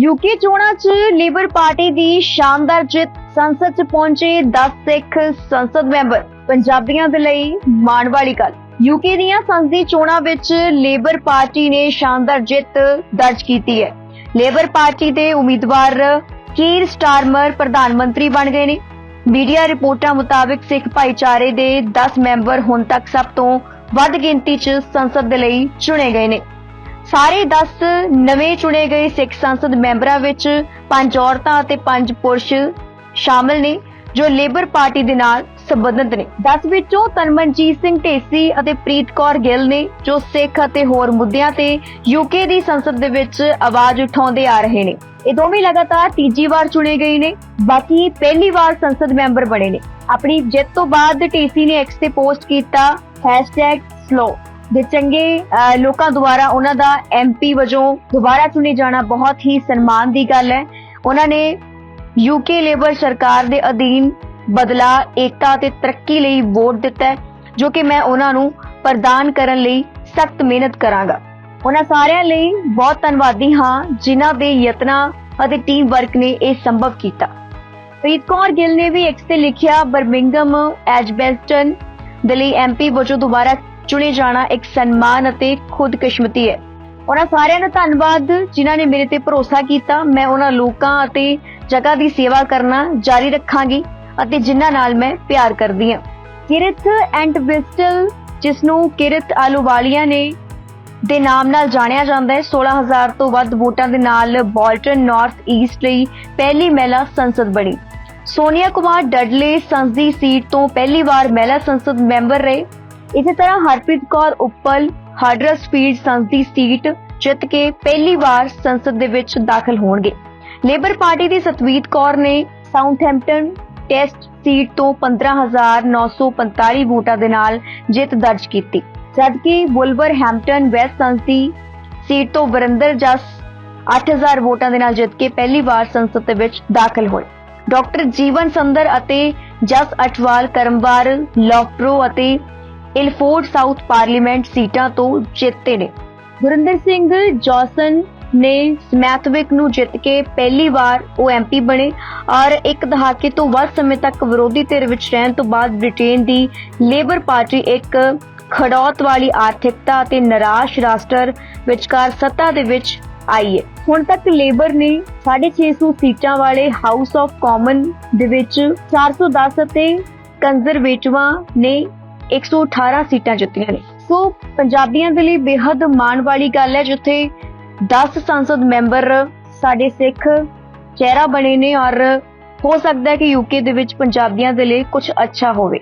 UK ਚੋਣਾਂ 'ਚ labour party ਦੀ ਸ਼ਾਨਦਾਰ ਜਿੱਤ ਸੰਸਦ 'ਚ ਪਹੁੰਚੇ 10 ਸਿੱਖ ਸੰਸਦ ਮੈਂਬਰ। ਪੰਜਾਬੀਆਂ ਦੇ ਲਈ ਮਾਣ ਵਾਲੀ ਗੱਲ। ਯੂਕੇ ਦੀਆਂ ਸੰਸਦੀ ਚੋਣਾਂ ਵਿੱਚ ਲੇਬਰ ਪਾਰਟੀ ਨੇ ਸ਼ਾਨਦਾਰ ਜਿੱਤ ਦਰਜ ਕੀਤੀ ਹੈ। ਲੇਬਰ ਪਾਰਟੀ ਦੇ ਉਮੀਦਵਾਰ ਕੀਰ ਸਟਾਰਮਰ ਪ੍ਰਧਾਨ ਮੰਤਰੀ ਬਣ ਗਏ ਨੇ। ਮੀਡੀਆ ਰਿਪੋਰਟਾਂ ਮੁਤਾਬਕ ਸਿੱਖ ਭਾਈਚਾਰੇ ਦੇ 10 ਮੈਂਬਰ ਹੁਣ ਤੱਕ ਸਭ ਤੋਂ ਵੱਧ ਗਿਣਤੀ 'ਚ ਸੰਸਦ ਦੇ ਲਈ ਚੁਣੇ ਗਏ ਨੇ। ਸਾਰੇ 10 ਨਵੇਂ ਚੁਣੇ ਗਏ ਸਿੱਖ ਸੰਸਦ ਮੈਂਬਰਾਂ ਵਿੱਚ ਪੰਜ ਔਰਤਾਂ ਅਤੇ ਪੰਜ ਪੁਰਸ਼ ਸ਼ਾਮਲ ਨੇ, ਜੋ ਲੇਬਰ ਪਾਰਟੀ ਦੇ ਨਾਲ ਸੰਬੰਧਿਤ ਨੇ। 10 ਵਿੱਚੋਂ ਤਨਮਨਜੀਤ ਸਿੰਘ ਢੇਸੀ ਅਤੇ ਪ੍ਰੀਤ ਕੌਰ ਗਿੱਲ ਨੇ, ਜੋ ਸਿੱਖ ਅਤੇ ਹੋਰ ਮੁੱਦਿਆਂ ਤੇ ਯੂਕੇ ਦੀ ਸੰਸਦ ਦੇ ਵਿੱਚ ਆਵਾਜ਼ ਉਠਾਉਂਦੇ ਆ ਰਹੇ ਨੇ। ਇਹ ਦੋਵੇਂ ਲਗਾਤਾਰ ਤੀਜੀ ਵਾਰ ਚੁਣੇ ਗਏ ਨੇ, ਬਾਕੀ ਪਹਿਲੀ ਵਾਰ ਸੰਸਦ ਮੈਂਬਰ ਬਣੇ ਨੇ। ਆਪਣੀ ਜਿੱਤ ਤੋਂ ਬਾਅਦ ਢੇਸੀ ਨੇ ਐਕਸ ਤੇ ਪੋਸਟ ਕੀਤਾ #ਸਲੋ ਦੇ ਚੰਗੇ ਅਹ, ਲੋਕਾਂ ਦੁਆਰਾ ਉਹਨਾਂ ਦਾ ਐਮਪੀ ਵਜੋਂ ਦੁਬਾਰਾ ਚੁਣੇ ਜਾਣਾ ਬਹੁਤ ਹੀ ਸਨਮਾਨ ਦੀ ਗੱਲ ਹੈ। ਉਹਨਾਂ ਨੇ ਯੂਕੇ ਲੇਬਰ ਸਰਕਾਰ ਦੇ ਅਧੀਨ ਬਦਲਾ ਏਕਤਾ ਤੇ ਤਰੱਕੀ ਲਈ ਵੋਟ ਦਿੱਤਾ ਜੋ ਕਿ ਮੈਂ ਉਹਨਾਂ ਨੂੰ ਪ੍ਰਦਾਨ ਕਰਨ ਲਈ ਸਖਤ ਮਿਹਨਤ ਕਰਾਂਗਾ। ਉਹਨਾਂ ਸਾਰਿਆਂ ਲਈ ਬਹੁਤ ਧੰਨਵਾਦੀ ਹਾਂ ਜਿਨ੍ਹਾਂ ਦੇ ਯਤਨਾਂ ਅਤੇ ਟੀਮ ਵਰਕ ਨੇ ਇਹ ਸੰਭਵ ਕੀਤਾ। ਪ੍ਰੀਤ ਕੌਰ ਗਿੱਲ ਨੇ ਵੀ ਐਕਸ ਤੇ ਲਿਖਿਆ ਬਰਮਿੰਗਮ ਐਜਬੈਸਟਨ ਦੇ ਲਈ ਐਮਪੀ ਵਜੋਂ ਦੁਬਾਰਾ ਚੁਣੇ ਜਾਣਾ ਇੱਕ ਸਨਮਾਨ ਅਤੇ ਖੁਦਕਿਸਮਤੀ ਹੈ। ਉਹਨਾਂ ਸਾਰਿਆਂ ਦਾ ਧੰਨਵਾਦ ਜਿਨ੍ਹਾਂ ਨੇ ਮੇਰੇ ਤੇ ਭਰੋਸਾ ਕੀਤਾ। ਮੈਂ ਉਹਨਾਂ ਲੋਕਾਂ ਅਤੇ ਜਗ੍ਹਾ ਦੀ ਸੇਵਾ ਕਰਨਾ ਜਾਰੀ ਰੱਖਾਂਗੀ ਅਤੇ ਜਿਨ੍ਹਾਂ ਨਾਲ ਮੈਂ ਪਿਆਰ ਕਰਦੀ ਹਾਂ। ਕਿਰਤ ਐਂਡ ਵਿਸਟਲ, ਜਿਸ ਨੂੰ ਕਿਰਤ ਆਲੂਵਾਲੀਆ ਨੇ ਦੇ ਨਾਮ ਨਾਲ ਜਾਣਿਆ ਜਾਂਦਾ ਹੈ 16000 ਤੋਂ ਵੱਧ ਵੋਟਾਂ ਦੇ ਨਾਲ ਬੋਲਟਨ ਨਾਰਥ ਈਸਟ ਲਈ ਪਹਿਲੀ ਮਹਿਲਾ ਸੰਸਦ ਬਣੀ। ਸੋਨੀਆ ਕੁਮਾਰ ਡਡਲੇ ਸੰਸਦੀ ਸੀਟ ਤੋਂ ਪਹਿਲੀ ਵਾਰ ਮਹਿਲਾ ਸੰਸਦ ਮੈਂਬਰ ਰਹੇ। ਇਸੇ ਤਰ੍ਹਾਂ ਹਰਪ੍ਰੀਤ ਕੌਰ ਉੱਪਲ ਹਾਡਰਸਫੀਲਡ ਸੰਸਦੀ ਸੀਟ ਜਿੱਤ ਕੇ ਪਹਿਲੀ ਵਾਰ ਸੰਸਦ ਦੇ ਵਿੱਚ ਦਾਖਲ ਹੋਣਗੇ। ਲੇਬਰ ਪਾਰਟੀ ਦੀ ਸਤਵੀਤ ਕੌਰ ਨੇ ਸਾਊਥਹੈਂਪਟਨ ਟੈਸਟ ਸੀਟ ਤੋਂ 15945 ਵੋਟਾਂ ਦੇ ਨਾਲ ਜਿੱਤ ਦਰਜ ਕੀਤੀ। ਜਦਕਿ ਵੁਲਵਰਹੈਂਪਟਨ ਵੈਸਟ ਸੰਸਦੀ ਸੀਟ ਤੋਂ ਵਰਿੰਦਰ ਜਸ 8000 ਵੋਟਾਂ ਦੇ ਨਾਲ ਜਿੱਤ ਕੇ ਪਹਿਲੀ ਵਾਰ ਸੰਸਦ ਦੇ ਵਿੱਚ ਦਾਖਲ ਹੋਏ। ਡਾਕਟਰ ਜੀਵਨ ਸੰਦਰ ਅਤੇ ਜਸ ਅਟਵਾਲ ਕਰਮਵਾਰ ਲੌਕਪ੍ਰੋ ਅਤੇ ਇਲਫੋਰਡ ਸਾਊਥ ਪਾਰਲੀਮੈਂਟ ਸੀਟਾਂ ਤੋਂ ਜਿੱਤੇ ਨੇ। ਗੁਰਿੰਦਰ ਸਿੰਘ ਜੌਸਨ ਨੇ ਸਮੈਥਵਿਕ ਨੂੰ ਜਿੱਤ ਕੇ ਪਹਿਲੀ ਵਾਰ ਉਹ ਐਮਪੀ ਬਣੇ ਔਰ ਇੱਕ ਦਹਾਕੇ ਤੋਂ ਵੱਧ ਸਮੇਂ ਤੱਕ ਵਿਰੋਧੀ ਧਿਰ ਵਿੱਚ ਰਹਿਣ ਤੋਂ ਬਾਅਦ ਬ੍ਰਿਟੇਨ ਦੀ ਲੇਬਰ ਪਾਰਟੀ ਇੱਕ ਖੜੌਤ ਵਾਲੀ ਆਰਥਿਕਤਾ ਅਤੇ ਨਿਰਾਸ਼ ਰਾਸ਼ਟਰ ਵਿਚਕਾਰ ਸੱਤਾ ਦੇ ਵਿੱਚ ਆਈ ਹੈ। ਹੁਣ ਤੱਕ ਲੇਬਰ ਨੇ 650 ਸੀਟਾਂ ਵਾਲੇ ਹਾਊਸ ਆਫ ਕਾਮਨ ਦੇ ਵਿੱਚ 410 ਅਤੇ ਕੰਜ਼ਰਵੇਟਿਵਾਂ ਨੇ 118 ਸੀਟਾਂ ਜਿੱਤੀਆਂ ਨੇ। ਸੋ ਪੰਜਾਬੀਆਂ ਦੇ ਲਈ ਬੇहद ਮਾਣ ਵਾਲੀ ਗੱਲ ਹੈ, ਜਿੱਥੇ 10 ਸੰਸਦ ਮੈਂਬਰ ਸਾਡੇ ਸਿੱਖ ਚਿਹਰਾ ਬਣੇ ਨੇ ਔਰ ਹੋ ਸਕਦਾ ਹੈ ਕਿ ਯੂਕੇ ਦੇ ਵਿੱਚ ਪੰਜਾਬੀਆਂ ਦੇ ਲਈ ਕੁਝ ਅੱਛਾ ਹੋਵੇ।